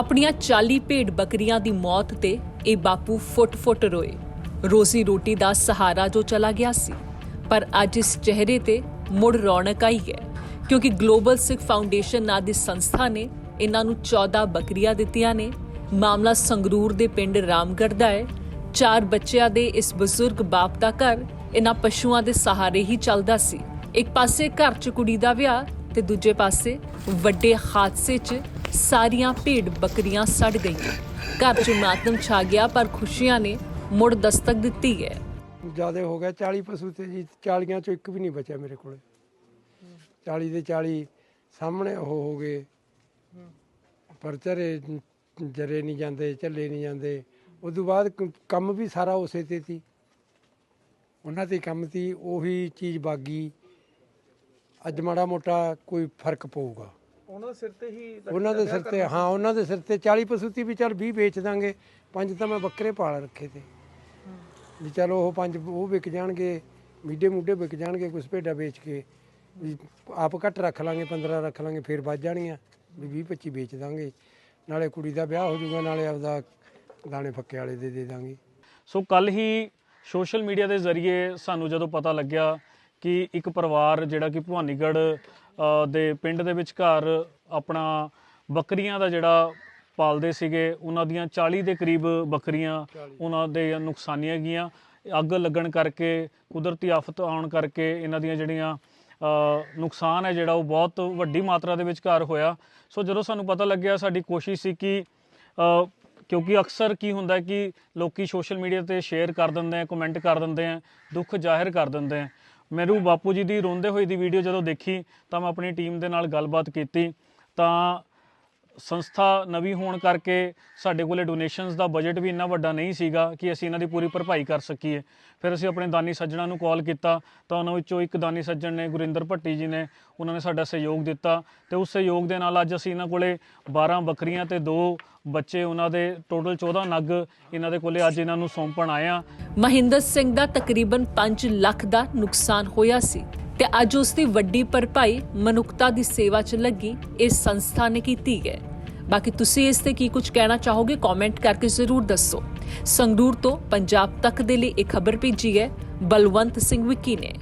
ਆਪਣੀਆਂ 40 ਭੇਡ ਬੱਕਰੀਆਂ ਦੀ ਮੌਤ ਤੇ ਇਹ ਬਾਪੂ ਫੁੱਟ-ਫੁੱਟ ਰੋਏ। ਰੋਜ਼ੀ ਰੋਟੀ ਦਾ ਸਹਾਰਾ ਜੋ ਚਲਾ ਗਿਆ ਸੀ, ਪਰ ਅੱਜ ਇਸ ਚਿਹਰੇ ਤੇ ਮੁੜ ਰੌਣਕ ਆਈ ਹੈ, ਕਿਉਂਕਿ ਗਲੋਬਲ ਸਿੱਖ ਫਾਊਂਡੇਸ਼ਨ ਨਾਂ ਦੀ ਸੰਸਥਾ ਨੇ ਇਹਨਾਂ ਨੂੰ 14 ਬੱਕਰੀਆਂ ਦਿੱਤੀਆਂ ਨੇ। ਮਾਮਲਾ ਸੰਗਰੂਰ ਦੇ ਪਿੰਡ ਰਾਮਗੜ੍ਹ ਦਾ ਹੈ। ਚਾਰ ਬੱਚਿਆਂ ਦੇ ਇਸ ਬਜ਼ੁਰਗ ਬਾਪ ਦਾ ਘਰ ਇਹਨਾਂ ਪਸ਼ੂਆਂ ਦੇ ਸਹਾਰੇ ਹੀ ਚੱਲਦਾ ਸੀ। ਇੱਕ ਪਾਸੇ ਘਰ 'ਚ ਕੁੜੀ ਦਾ ਵਿਆਹ ਤੇ ਦੂਜੇ ਪਾਸੇ ਵੱਡੇ ਹਾਦਸੇ 'ਚ ਸਾਰੀਆਂ ਭੇਡ ਬੱਕਰੀਆਂ ਸੜ ਗਈਆਂ। ਘਰ 'ਚ ਮਾਤਮ ਛਾ ਗਿਆ, ਪਰ ਖੁਸ਼ੀਆਂ ਨੇ ਮੁੜ ਦਸਤਕ ਦਿੱਤੀ ਹੈ। ਜ਼ਿਆਦਾ ਹੋ ਗਿਆ 40 ਪਸ਼ੂ ਤੇ ਜੀ 40 ਚੋਂ ਇੱਕ ਵੀ ਨਹੀਂ ਬਚਿਆ ਮੇਰੇ ਕੋਲੇ। 40 ਦੇ 40 ਸਾਹਮਣੇ ਉਹ ਹੋ ਗਏ। ਪਰ ਚਰੇ ਜਰੇ ਨਹੀਂ ਜਾਂਦੇ ਚੱਲੇ ਨਹੀਂ ਜਾਂਦੇ। ਉਸ ਤੋਂ ਬਾਅਦ ਕੰਮ ਵੀ ਸਾਰਾ ਉਸੇ ਤੇ ਸੀ। ਉਹਨਾਂ ਤੇ ਕੰਮ ਸੀ, ਉਹੀ ਚੀਜ਼ ਬਾਗੀ। ਅੱਜ ਮਾੜਾ ਮੋਟਾ ਕੋਈ ਫ਼ਰਕ ਪਊਗਾ। ਉਹਨਾਂ ਦੇ ਸਿਰ ਤੇ ਹੀ ਉਹਨਾਂ ਦੇ ਸਿਰ ਤੇ ਹਾਂ ਉਹਨਾਂ ਦੇ ਸਿਰ ਤੇ 40 ਪਸ਼ੂ ਤੀ ਵੀ ਚੱਲ 20 ਵੇਚ ਦਾਂਗੇ ਪੰਜ ਤਾਂ ਮੈਂ ਬੱਕਰੇ ਪਾਲ ਰੱਖੇ ਤੇ। ਵੀ ਚਲੋ ਉਹ ਪੰਜ ਉਹ ਵਿਕ ਜਾਣਗੇ ਮੀਡੇ ਮੂਡੇ ਵਿਕ ਜਾਣਗੇ ਕੁਛ ਭੇਡਾਂ ਵੇਚ ਕੇ ਵੀ ਆਪ ਘੱਟ ਰੱਖ ਲਾਂਗੇ 15 ਰੱਖ ਲਾਂਗੇ ਫਿਰ ਵੱਜ ਜਾਣੀਆਂ ਵੀ 20 25 ਵੇਚ ਦਾਂਗੇ। ਨਾਲੇ ਕੁੜੀ ਦਾ ਵਿਆਹ ਹੋ ਜਾਊਗਾ ਨਾਲੇ ਆਪਦਾ ਦਾਣੇ ਫੱਕੇ ਵਾਲੇ ਦੇ ਦੇ ਦਾਂਗੇ। ਸੋ ਕੱਲ ਹੀ ਸੋਸ਼ਲ ਮੀਡੀਆ ਦੇ ਜ਼ਰੀਏ ਸਾਨੂੰ ਜਦੋਂ ਪਤਾ ਲੱਗਿਆ ਕਿ ਇੱਕ ਪਰਿਵਾਰ ਜਿਹੜਾ ਕਿ ਭਵਾਨੀਗੜ੍ਹ ਦੇ ਪਿੰਡ ਦੇ ਵਿਚਕਾਰ ਆਪਣਾ ਬੱਕਰੀਆਂ ਦਾ ਜਿਹੜਾ ਪਾਲਦੇ ਸੀਗੇ, ਉਹਨਾਂ ਦੀਆਂ 40 ਦੇ ਕਰੀਬ ਬੱਕਰੀਆਂ ਉਹਨਾਂ ਦੇ ਨੁਕਸਾਨੀਆਂ ਗਈਆਂ। ਅੱਗ ਲੱਗਣ ਕਰਕੇ, ਕੁਦਰਤੀ ਆਫਤ ਆਉਣ ਕਰਕੇ ਇਹਨਾਂ ਦੀਆਂ ਜਿਹੜੀਆਂ ਨੁਕਸਾਨ ਹੈ ਜਿਹੜਾ, ਉਹ ਬਹੁਤ ਵੱਡੀ ਮਾਤਰਾ ਦੇ ਵਿਚਕਾਰ ਹੋਇਆ। ਸੋ ਜਦੋਂ ਸਾਨੂੰ ਪਤਾ ਲੱਗਿਆ, ਸਾਡੀ ਕੋਸ਼ਿਸ਼ ਸੀ ਕਿ ਕਿਉਂਕਿ ਅਕਸਰ ਕੀ ਹੁੰਦਾ ਕਿ ਲੋਕੀ ਸੋਸ਼ਲ ਮੀਡੀਆ ਤੇ ਸ਼ੇਅਰ ਕਰ ਦਿੰਦੇ ਆ, ਕਮੈਂਟ ਕਰ ਦਿੰਦੇ ਆ, ਦੁੱਖ ਜ਼ਾਹਿਰ ਕਰ ਦਿੰਦੇ ਆ। ਮੈਨੂੰ ਬਾਪੂ ਜੀ ਦੀ ਰੋਂਦੇ ਹੋਏ ਦੀ ਵੀਡੀਓ ਜਦੋਂ ਦੇਖੀ ਤਾਂ ਮੈਂ ਆਪਣੀ ਟੀਮ ਦੇ ਨਾਲ ਗੱਲਬਾਤ ਕੀਤੀ ਤਾਂ ਸੰਸਥਾ ਨਵੀਂ ਹੋਣ ਕਰਕੇ ਸਾਡੇ ਕੋਲੇ ਡੋਨੇਸ਼ਨਸ ਦਾ ਬਜਟ ਵੀ ਇੰਨਾ ਵੱਡਾ ਨਹੀਂ ਸੀਗਾ ਕਿ ਅਸੀਂ ਇਹਨਾਂ ਦੀ ਪੂਰੀ ਭਰਪਾਈ ਕਰ ਸਕੀਏ। ਫਿਰ ਅਸੀਂ ਆਪਣੇ ਦਾਨੀ ਸੱਜਣਾ ਨੂੰ ਕਾਲ ਕੀਤਾ ਤਾਂ ਉਹਨਾਂ ਵਿੱਚੋਂ ਇੱਕ ਦਾਨੀ ਸੱਜਣ ਨੇ ਗੁਰਿੰਦਰ ਭੱਟੀ ਜੀ ਨੇ, ਉਹਨਾਂ ਨੇ ਸਾਡਾ ਸਹਿਯੋਗ ਦਿੱਤਾ ਤੇ ਉਸ ਸਹਿਯੋਗ ਦੇ ਨਾਲ ਅੱਜ ਅਸੀਂ ਇਹਨਾਂ ਕੋਲੇ 12 ਬੱਕਰੀਆਂ ਤੇ ਦੋ ਬੱਚੇ ਉਹਨਾਂ ਦੇ ਟੋਟਲ 14 ਨਗ ਇਹਨਾਂ ਦੇ ਕੋਲੇ ਅੱਜ ਇਹਨਾਂ ਨੂੰ ਸੌਂਪਣ ਆਏ ਆ ਮਹਿੰਦਰ ਸਿੰਘ ਦਾ ਤਕਰੀਬਨ 5 ਲੱਖ ਦਾ ਨੁਕਸਾਨ ਹੋਇਆ ਸੀ। ਤੇ ਅੱਜ ਉਸ ਦੀ ਵੱਡੀ ਭਰਪਾਈ ਮਨੁੱਖਤਾ ਦੀ ਸੇਵਾ 'ਚ ਲੱਗੀ ਇਸ ਸੰਸਥਾ ਨੇ ਕੀਤੀ ਹੈ। ਬਾਕੀ ਤੁਸੀਂ ਇਸ ਤੇ ਕੀ ਕੁਝ ਕਹਿਣਾ ਚਾਹੋਗੇ ਕਮੈਂਟ ਕਰਕੇ ਜ਼ਰੂਰ ਦੱਸੋ। ਸੰਗਰੂਰ ਤੋਂ ਪੰਜਾਬ ਤੱਕ ਦੇ ਲਈ ਇੱਕ ਖਬਰ ਭੇਜੀ ਹੈ, ਬਲਵੰਤ ਸਿੰਘ ਵਿੱਕੀ ਨੇ।